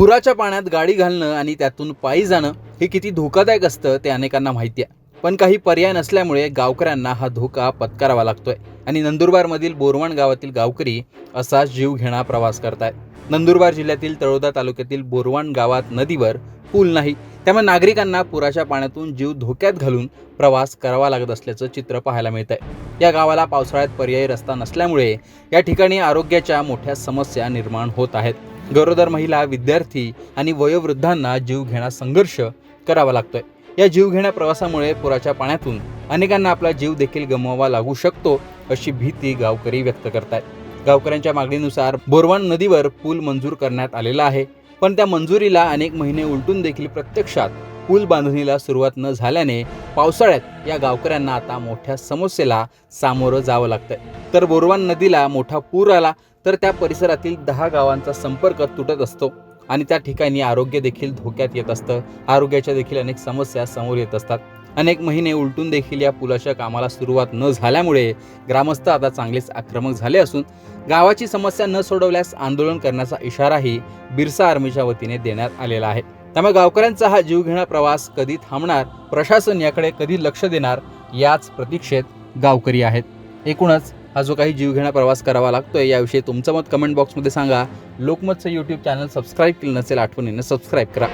पुराच्या पाण्यात गाडी घालणं आणि त्यातून पायी जाणं हे किती धोकादायक असतं ते अनेकांना माहिती आहे. पण काही पर्याय नसल्यामुळे गावकऱ्यांना हा धोका पत्करावा लागतोय. आणि नंदुरबारमधील बोरवण गावातील गावकरी असा जीव घेणा प्रवास करतायत. नंदुरबार जिल्ह्यातील तळोदा तालुक्यातील बोरवण गावात नदीवर पूल नाही. त्यामुळे नागरिकांना पुराच्या पाण्यातून जीव धोक्यात घालून प्रवास करावा लागत असल्याचं चित्र पाहायला मिळत आहे या गावाला पावसाळ्यात पर्यायी रस्ता नसल्यामुळे या ठिकाणी आरोग्याच्या मोठ्या समस्या निर्माण होत आहेत. गरोदर महिला विद्यार्थी आणि वयोवृद्धांना जीवघेणा संघर्ष करावा लागतोय. या जीवघेण्या प्रवासामुळे पुराच्या पाण्यातून अनेकांना आपला जीव देखील गमवावा लागू शकतो अशी भीती गावकरी व्यक्त करतायत. गावकऱ्यांच्या मागणीनुसार बोरवण नदीवर पूल मंजूर करण्यात आलेला आहे पण त्या मंजुरीला अनेक महिने उलटून देखील प्रत्यक्षात पूल बांधणीला सुरुवात न झाल्याने पावसाळ्यात या गावकऱ्यांना आता मोठ्या समस्येला सामोरं जावं लागतंय. तर बोरवान नदीला मोठा पूर आला तर त्या परिसरातील दहा गावांचा संपर्क तुटत असतो. आणि त्या ठिकाणी आरोग्य देखील धोक्यात येत असतं. आरोग्याच्या देखील अनेक समस्या समोर येत असतात. अनेक महिने उलटून देखील या पुलाच्या कामाला सुरुवात न झाल्यामुळे ग्रामस्थ आता चांगलेच आक्रमक झाले असून गावाची समस्या न सोडवल्यास आंदोलन करण्याचा इशाराही बिरसा आर्मीच्या वतीने देण्यात आलेला आहे. त्यामुळे गावकऱ्यांचा हा जीवघेणा प्रवास कधी थांबणार प्रशासन याकडे कधी लक्ष देणार याच प्रतीक्षेत गावकरी आहेत. एकूणच हा जो काही जीवघेणा प्रवास करावा लागतोय याविषयी तुमचं मत कमेंट बॉक्समध्ये सांगा. लोकमतचं यूट्यूब चॅनल सबस्क्राईब केलं नसेल आठवणीनं सबस्क्राईब करा.